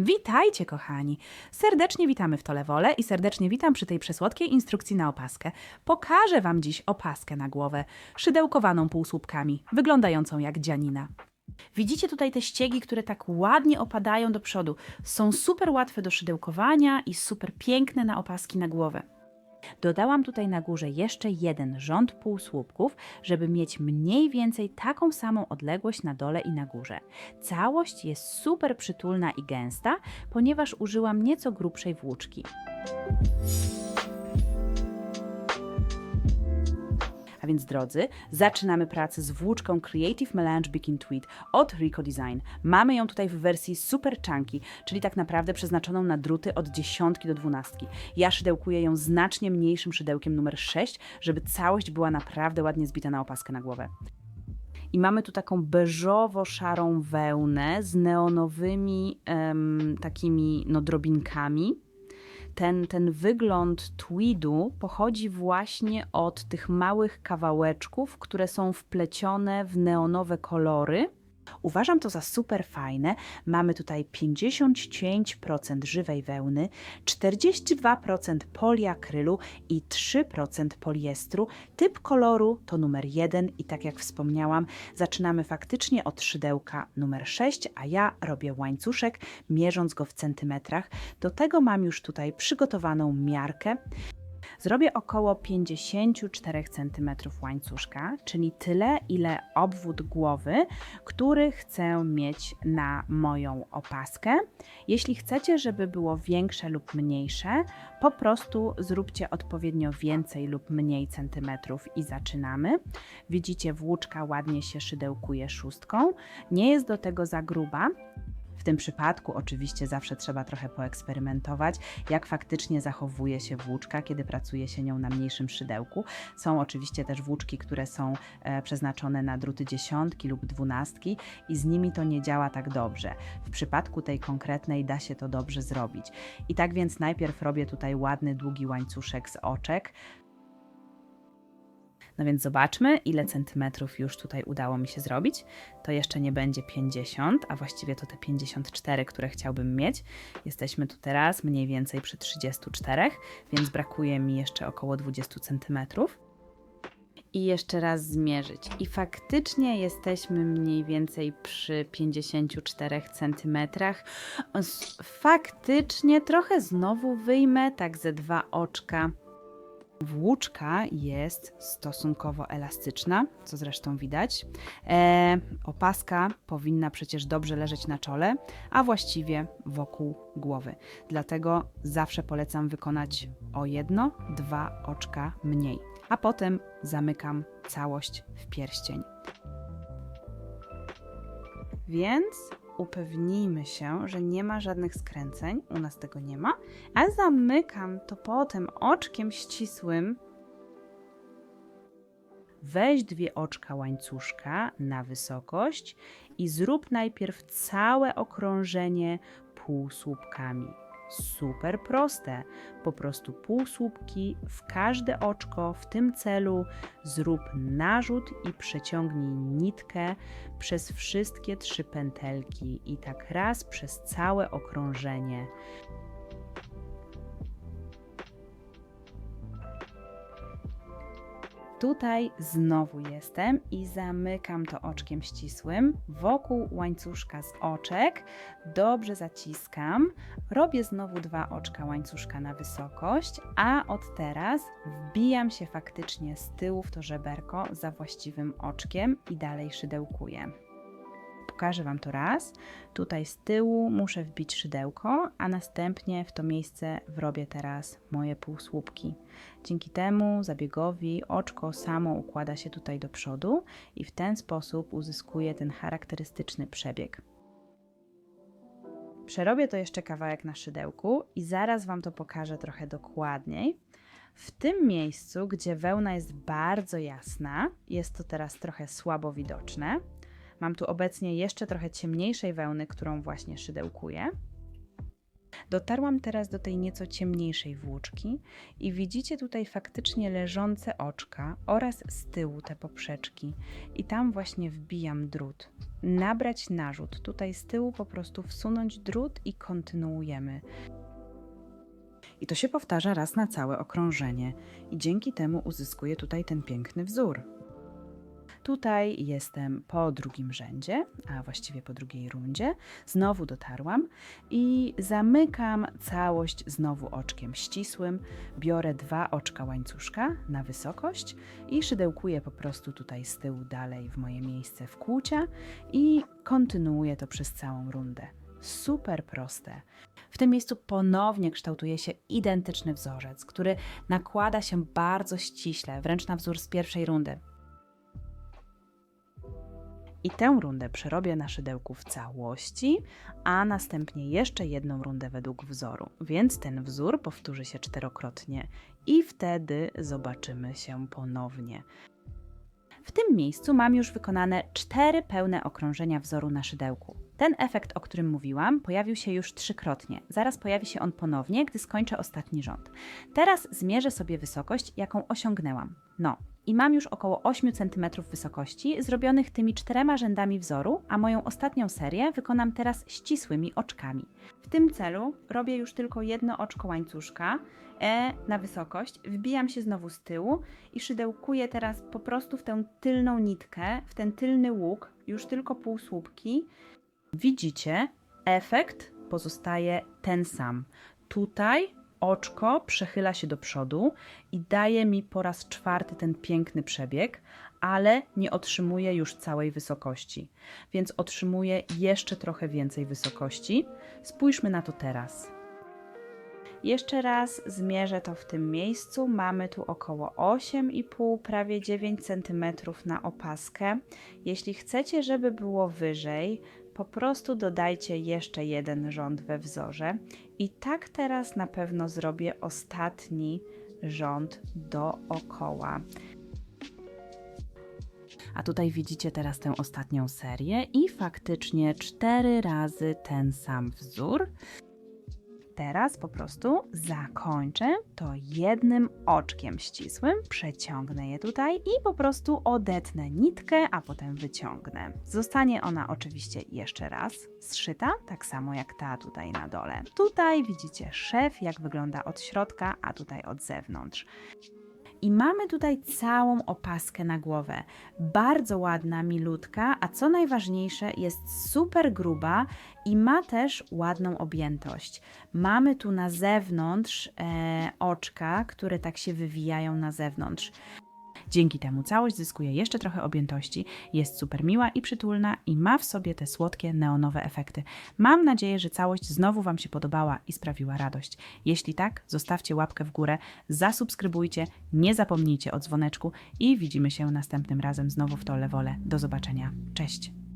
Witajcie, kochani! Serdecznie witamy w Tolewole i serdecznie witam przy tej przesłodkiej instrukcji na opaskę. Pokażę Wam dziś opaskę na głowę, szydełkowaną półsłupkami, wyglądającą jak dzianina. Widzicie tutaj te ściegi, które tak ładnie opadają do przodu. Są super łatwe do szydełkowania i super piękne na opaski na głowę. Dodałam tutaj na górze jeszcze jeden rząd półsłupków, żeby mieć mniej więcej taką samą odległość na dole i na górze. Całość jest super przytulna i gęsta, ponieważ użyłam nieco grubszej włóczki. Więc drodzy, zaczynamy pracę z włóczką Creative Melange Bikin Tweed od Rico Design. Mamy ją tutaj w wersji super chunky, czyli tak naprawdę przeznaczoną na druty od dziesiątki do dwunastki. Ja szydełkuję ją znacznie mniejszym szydełkiem numer 6, żeby całość była naprawdę ładnie zbita na opaskę na głowę. I mamy tu taką beżowo-szarą wełnę z neonowymi takimi no, drobinkami ten, ten wygląd tweedu pochodzi właśnie od tych małych kawałeczków, które są wplecione w neonowe kolory. Uważam to za super fajne. Mamy tutaj 55% żywej wełny, 42% poliakrylu i 3% poliestru. Typ koloru to numer 1 i tak jak wspomniałam, zaczynamy faktycznie od szydełka numer 6, a ja robię łańcuszek, mierząc go w centymetrach. Do tego mam już tutaj przygotowaną miarkę. Zrobię około 54 cm łańcuszka, czyli tyle, ile obwód głowy, który chcę mieć na moją opaskę. Jeśli chcecie, żeby było większe lub mniejsze, po prostu zróbcie odpowiednio więcej lub mniej centymetrów i zaczynamy. Widzicie, włóczka ładnie się szydełkuje szóstką. Nie jest do tego za gruba, w tym przypadku oczywiście zawsze trzeba trochę poeksperymentować, jak faktycznie zachowuje się włóczka, kiedy pracuje się nią na mniejszym szydełku. Są oczywiście też włóczki, które są e, przeznaczone na druty dziesiątki lub dwunastki i z nimi to nie działa tak dobrze. W przypadku tej konkretnej da się to dobrze zrobić. I tak więc najpierw robię tutaj ładny, długi łańcuszek z oczek, no więc zobaczmy, ile centymetrów już tutaj udało mi się zrobić. To jeszcze nie będzie 50, a właściwie to te 54, które chciałbym mieć. Jesteśmy tu teraz mniej więcej przy 34, więc brakuje mi jeszcze około 20 centymetrów. I jeszcze raz zmierzyć. I faktycznie jesteśmy mniej więcej przy 54 centymetrach. Faktycznie trochę znowu wyjmę, tak ze dwa oczka Włóczka jest stosunkowo elastyczna, co zresztą widać. E, opaska powinna przecież dobrze leżeć na czole, a właściwie wokół głowy. Dlatego zawsze polecam wykonać o jedno, dwa oczka mniej, a potem zamykam całość w pierścień. Więc upewnijmy się, że nie ma żadnych skręceń, u nas tego nie ma, a zamykam to potem oczkiem ścisłym. Weź dwie oczka łańcuszka na wysokość i zrób najpierw całe okrążenie półsłupkami. Super proste. Po prostu półsłupki w każde oczko w tym celu zrób narzut i przeciągnij nitkę przez wszystkie trzy pętelki i tak raz przez całe okrążenie. Tutaj znowu jestem i zamykam to oczkiem ścisłym wokół łańcuszka z oczek. Dobrze zaciskam. Robię znowu dwa oczka łańcuszka na wysokość, a od teraz wbijam się faktycznie z tyłu w to żeberko za właściwym oczkiem i dalej szydełkuję. Pokażę Wam to raz. Tutaj z tyłu muszę wbić szydełko, a następnie w to miejsce wrobię teraz moje półsłupki. Dzięki temu zabiegowi oczko samo układa się tutaj do przodu i w ten sposób uzyskuję ten charakterystyczny przebieg. Przerobię to jeszcze kawałek na szydełku i zaraz Wam to pokażę trochę dokładniej. W tym miejscu, gdzie wełna jest bardzo jasna, jest to teraz trochę słabo widoczne. Mam tu obecnie jeszcze trochę ciemniejszej wełny, którą właśnie szydełkuję. Dotarłam teraz do tej nieco ciemniejszej włóczki i widzicie tutaj faktycznie leżące oczka oraz z tyłu te poprzeczki. I tam właśnie wbijam drut. Nabrać narzut. Tutaj z tyłu po prostu wsunąć drut i kontynuujemy. I to się powtarza raz na całe okrążenie i dzięki temu uzyskuję tutaj ten piękny wzór. Tutaj jestem po drugim rzędzie, a właściwie po drugiej rundzie. Znowu dotarłam i zamykam całość znowu oczkiem ścisłym. Biorę dwa oczka łańcuszka na wysokość i szydełkuję po prostu tutaj z tyłu dalej w moje miejsce w kłucia i kontynuuję to przez całą rundę. Super proste. W tym miejscu ponownie kształtuje się identyczny wzorzec, który nakłada się bardzo ściśle, wręcz na wzór z pierwszej rundy. I tę rundę przerobię na szydełku w całości, a następnie jeszcze jedną rundę według wzoru. Więc ten wzór powtórzy się czterokrotnie i wtedy zobaczymy się ponownie. W tym miejscu mam już wykonane cztery pełne okrążenia wzoru na szydełku. Ten efekt, o którym mówiłam, pojawił się już trzykrotnie. Zaraz pojawi się on ponownie, gdy skończę ostatni rząd. Teraz zmierzę sobie wysokość, jaką osiągnęłam. No, i mam już około 8 cm wysokości zrobionych tymi czterema rzędami wzoru, a moją ostatnią serię wykonam teraz ścisłymi oczkami. W tym celu robię już tylko jedno oczko łańcuszka e, na wysokość, wbijam się znowu z tyłu i szydełkuję teraz po prostu w tę tylną nitkę, w ten tylny łuk, już tylko półsłupki. Widzicie, efekt pozostaje ten sam. Tutaj oczko przechyla się do przodu i daje mi po raz czwarty ten piękny przebieg, ale nie otrzymuję już całej wysokości, więc otrzymuję jeszcze trochę więcej wysokości. Spójrzmy na to teraz. Jeszcze raz zmierzę to w tym miejscu. Mamy tu około 8,5, prawie 9 cm na opaskę. Jeśli chcecie, żeby było wyżej, po prostu dodajcie jeszcze jeden rząd we wzorze. I tak teraz na pewno zrobię ostatni rząd dookoła. A tutaj widzicie teraz tę ostatnią serię i faktycznie cztery razy ten sam wzór. Teraz po prostu zakończę to jednym oczkiem ścisłym, przeciągnę je tutaj i po prostu odetnę nitkę, a potem wyciągnę. Zostanie ona oczywiście jeszcze raz zszyta, tak samo jak ta tutaj na dole. Tutaj widzicie szef, jak wygląda od środka, a tutaj od zewnątrz. I mamy tutaj całą opaskę na głowę. Bardzo ładna, milutka, a co najważniejsze, jest super gruba i ma też ładną objętość. Mamy tu na zewnątrz e, oczka, które tak się wywijają na zewnątrz. Dzięki temu całość zyskuje jeszcze trochę objętości, jest super miła i przytulna i ma w sobie te słodkie neonowe efekty. Mam nadzieję, że całość znowu Wam się podobała i sprawiła radość. Jeśli tak, zostawcie łapkę w górę, zasubskrybujcie, nie zapomnijcie o dzwoneczku i widzimy się następnym razem znowu w Tole Wole. Do zobaczenia. Cześć!